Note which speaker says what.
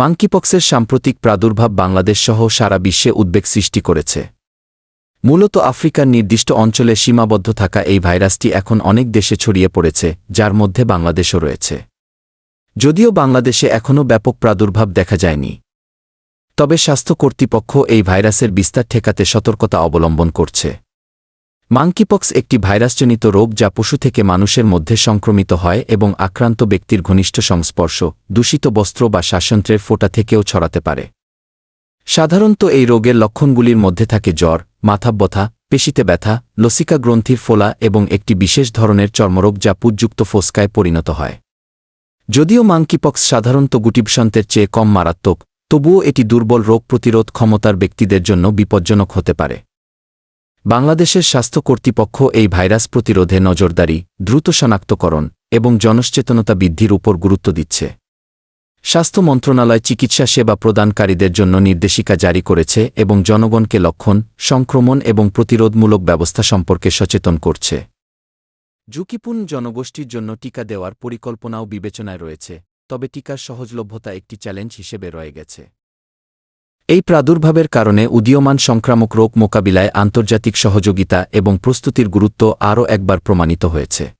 Speaker 1: মাঙ্কিপক্সের সাম্প্রতিক প্রাদুর্ভাব বাংলাদেশ সহ সারা বিশ্বে উদ্বেগ সৃষ্টি করেছে। মূলত আফ্রিকার নির্দিষ্ট অঞ্চলে সীমাবদ্ধ থাকা এই ভাইরাসটি এখন অনেক দেশে ছড়িয়ে পড়েছে, যার মধ্যে বাংলাদেশও রয়েছে। যদিও বাংলাদেশে এখনও ব্যাপক প্রাদুর্ভাব দেখা যায়নি। তবে স্বাস্থ্য কর্তৃপক্ষ এই ভাইরাসের বিস্তার ঠেকাতে সতর্কতা অবলম্বন করছে। মাঙ্কিপক্স একটি ভাইরাসজনিত রোগ যা পশু থেকে মানুষের মধ্যে সংক্রমিত হয় এবং আক্রান্ত ব্যক্তির ঘনিষ্ঠ সংস্পর্শ, দূষিত বস্ত্র বা শ্বাসন্ত্রের ফোঁটা থেকেও ছড়াতে পারে। সাধারণত এই রোগের লক্ষণগুলির মধ্যে থাকে জ্বর মাথাব্যথা পেশিতে ব্যথা, লসিকা গ্রন্থির ফোলা এবং একটি বিশেষ ধরনের চর্মরোগ যা পুজ্যুক্ত ফোস্কায় পরিণত হয়। যদিও মাঙ্কিপক্স সাধারণত গুটিবসন্তের চেয়ে কম মারাত্মক, তবুও এটি দুর্বল রোগ প্রতিরোধ ক্ষমতার ব্যক্তিদের জন্য বিপজ্জনক হতে পারে। বাংলাদেশের স্বাস্থ্য কর্তৃপক্ষ এই ভাইরাস প্রতিরোধে নজরদারি, দ্রুত শনাক্তকরণ এবং জনসচেতনতা বৃদ্ধির উপর গুরুত্ব দিচ্ছে। স্বাস্থ্য মন্ত্রণালয় চিকিৎসা সেবা প্রদানকারীদের জন্য নির্দেশিকা জারি করেছে এবং জনগণকে লক্ষণ, সংক্রমণ এবং প্রতিরোধমূলক ব্যবস্থা সম্পর্কে সচেতন করছে। ঝুঁকিপূর্ণ জনগোষ্ঠীর জন্য টিকা দেওয়ার পরিকল্পনাও বিবেচনায় রয়েছে, তবে টিকার সহজলভ্যতা একটি চ্যালেঞ্জ হিসেবে রয়ে গেছে। এই প্রাদুর্ভাবের কারণে উদীয়মান সংক্রামক রোগ মোকাবিলায় আন্তর্জাতিক সহযোগিতা এবং প্রস্তুতির গুরুত্ব আরও একবার প্রমাণিত হয়েছে।